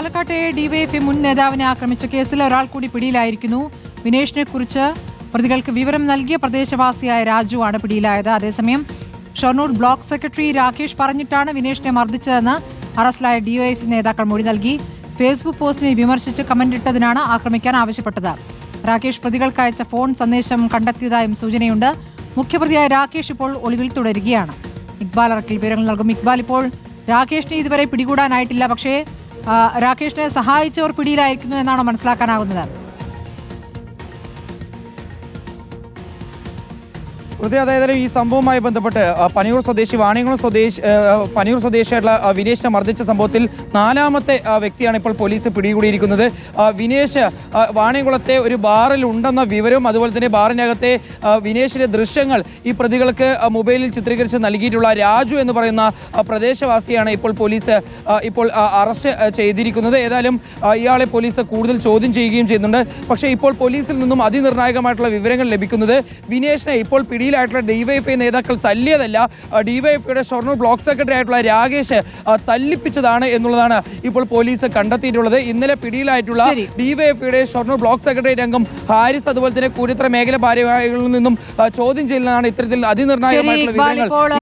പാലക്കാട്ടെ ഡിവൈഎഫ്ഐ മുൻ നേതാവിനെ ആക്രമിച്ച കേസിൽ ഒരാൾ കൂടി പിടിയിലായിരിക്കുന്നു. വിനേഷിനെ കുറിച്ച് പ്രതികൾക്ക് വിവരം നൽകിയ പ്രദേശവാസിയായ ആണ് പിടിയിലായത്. അതേസമയം ഷൊർണൂർ ബ്ലോക്ക് സെക്രട്ടറി രാകേഷ് പറഞ്ഞിട്ടാണ് വിനേഷിനെ മർദ്ദിച്ചതെന്ന് അറസ്റ്റിലായ ഡിവൈഎഫ്ഐ നേതാക്കൾ മൊഴി നൽകി. ഫേസ്ബുക്ക് പോസ്റ്റിനെ വിമർശിച്ച് കമന്റ് ഇട്ടതിനാണ് ആക്രമിക്കാൻ ആവശ്യപ്പെട്ടത്. രാകേഷ് പ്രതികൾക്ക് അയച്ച ഫോൺ സന്ദേശം കണ്ടെത്തിയതായും സൂചനയുണ്ട്. മുഖ്യപ്രതിയായ രാകേഷ് ഇപ്പോൾ ഒളിവിൽ തുടരുകയാണ്. ഇക്ബാൽ അറക്കിൽ വിവരങ്ങൾ നൽകും. ഇക്ബാൽ ഇപ്പോൾ രാകേഷിനെ ഇതുവരെ പിടികൂടാനായിട്ടില്ല. പക്ഷേ രാകേഷിനെ സഹായിച്ചവർ പിടിയിലായിരിക്കുന്നു എന്നാണോ മനസ്സിലാക്കാനാകുന്നത്. വൃത്തി അതായത് ഈ സംഭവവുമായി ബന്ധപ്പെട്ട് പനിയൂർ സ്വദേശി വാണിയംകുളം സ്വദേശി പനിയൂർ സ്വദേശിയായിട്ടുള്ള വിനേഷിനെ മർദ്ദിച്ച സംഭവത്തിൽ നാലാമത്തെ വ്യക്തിയാണ് ഇപ്പോൾ പോലീസ് പിടികൂടിയിരിക്കുന്നത്. വിനേഷ് വാണിയംകുളത്തെ ഒരു ബാറിൽ ഉണ്ടെന്ന വിവരവും അതുപോലെ തന്നെ ബാറിനകത്തെ വിനേഷിന്റെ ദൃശ്യങ്ങൾ ഈ പ്രതികൾക്ക് മൊബൈലിൽ ചിത്രീകരിച്ച് നൽകിയിട്ടുള്ള രാജു എന്ന് പറയുന്ന പ്രദേശവാസിയാണ് ഇപ്പോൾ പോലീസ് ഇപ്പോൾ അറസ്റ്റ് ചെയ്തിരിക്കുന്നത്. ഏതായാലും ഇയാളെ പോലീസ് കൂടുതൽ ചോദ്യം ചെയ്യുകയും ചെയ്യുന്നുണ്ട്. പക്ഷേ ഇപ്പോൾ പോലീസിൽ നിന്നും അതിനിർണായകമായിട്ടുള്ള വിവരങ്ങൾ ലഭിക്കുന്നത് വിനേഷിനെ ഇപ്പോൾ പിടിയിലായിട്ടുള്ള ഡിവൈഎഫ്ഐ നേതാക്കൾ തല്ലിയതല്ല. ഡിവൈഎഫ്ഐയുടെ ഷൊർണൂർ ബ്ലോക്ക് സെക്രട്ടറി ആയിട്ടുള്ള രാകേഷ് തല്ലിപ്പിച്ചതാണ് എന്നുള്ളതാണ് ഇപ്പോൾ പോലീസ് കണ്ടെത്തിയിട്ടുള്ളത്. ഇന്നലെ പിടിയിലായിട്ടുള്ള. ഡിവൈഎഫ്ഐയുടെ ഷൊർണൂർ ബ്ലോക്ക് സെക്രട്ടറി രംഗം ഹാരിസ് അതുപോലെ തന്നെ കൂരിത്ര മേഖല ഭാരവാഹികളിൽ നിന്നും ചോദ്യം ചെയ്യുന്നതാണ് ഇത്തരത്തിൽ അതിനിർണായകമായിട്ടുള്ള വിവരങ്ങൾ.